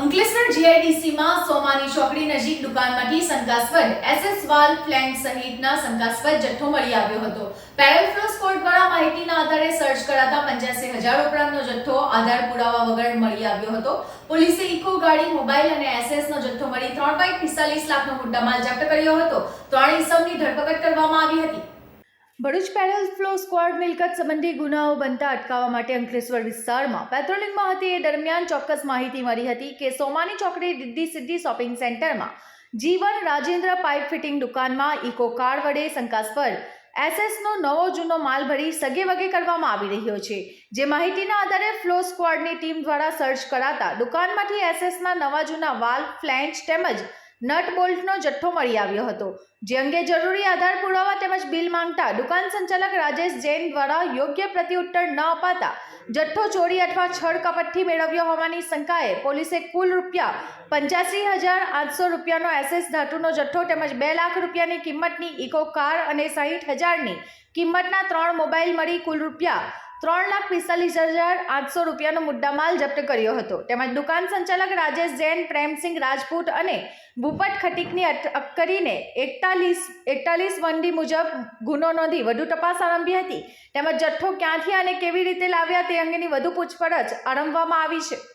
અંકલેશ્વર જીઆઈડીસીમાં સોમાની ચોકડી નજીક દુકાનમાંથી શંકાસ્પદ એસએસ વાલ ફ્લેન્ડ સહિતના શંકાસ્પદ જથ્થો મળી આવ્યો હતો. પેરેલફ્લો સ્કોડ દ્વારા માહિતીના આધારે સર્ચ કરાતા પંચ્યાસી હજાર ઉપરાંતનો જથ્થો આધાર પુરાવા વગર મળી આવ્યો હતો. પોલીસે ઇકો ગાડી, મોબાઈલ અને એસએસનો જથ્થો મળી ત્રણ પોઈન્ટ પિસ્તાલીસ લાખનો મુદ્દામાલ જપ્ત કર્યો હતો. ત્રણ ઇસમની ધરપકડ કરવામાં આવી હતી. ભરૂચ પેડલ ફ્લો સ્ક્વોડ મિલકત સંબંધી ગુનાઓ બનતા અટકાવવા માટે અંકલેશ્વર વિસ્તારમાં પેટ્રોલિંગમાં હતી એ દરમિયાન ચોક્કસ માહિતી મળી હતી કે સોમાની ચોકડી દિદ્દી સિદ્ધિ શોપિંગ સેન્ટરમાં જીવન રાજેન્દ્ર પાઇપ ફિટિંગ દુકાનમાં ઇકો કાર વડે શંકાસ્પદ એસએસનો નવો જૂનો માલ ભરી સગે વગે કરવામાં આવી રહ્યો છે. જે માહિતીના આધારે ફ્લો સ્ક્વોડની ટીમ દ્વારા સર્ચ કરાતા દુકાનમાંથી એસએસના નવા જૂના વાલ ફ્લેન્ચ તેમજ નટ બોલ્ટનો જથ્થો મળી આવ્યો હતો. જે અંગે જરૂરી આધાર પુરાવા તેમજ બિલ માંગતા દુકાન સંચાલક રાજેશ જૈન દ્વારા યોગ્ય પ્રત્યુત્તર ન અપાતા જથ્થો ચોરી અથવા છળ કપટથી મેળવ્યો હોવાની શંકાએ પોલીસે કુલ રૂપિયા પંચ્યાસી હજાર આઠસો રૂપિયાનો એસએસ ધાતુનો જથ્થો તેમજ બે લાખ રૂપિયાની કિંમતની ઇકો કાર અને સાહીઠ હજારની કિંમતના ત્રણ મોબાઈલ મળી કુલ રૂપિયા ત્રણ લાખ પિસ્તાલીસ હજાર આઠસો રૂપિયાનો મુદ્દામાલ જપ્ત કર્યો હતો. તેમજ દુકાન સંચાલક રાજેશ જૈન, પ્રેમસિંહ રાજપૂત અને ભૂપત ખટીકની અટક કરીને એકતાલીસ એકતાલીસ વંડી મુજબ ગુનો નોંધી વધુ તપાસ આરંભી હતી. તેમજ જથ્થો ક્યાંથી અને કેવી રીતે લાવ્યા તે અંગેની વધુ પૂછપરછ આરંભવામાં આવી છે.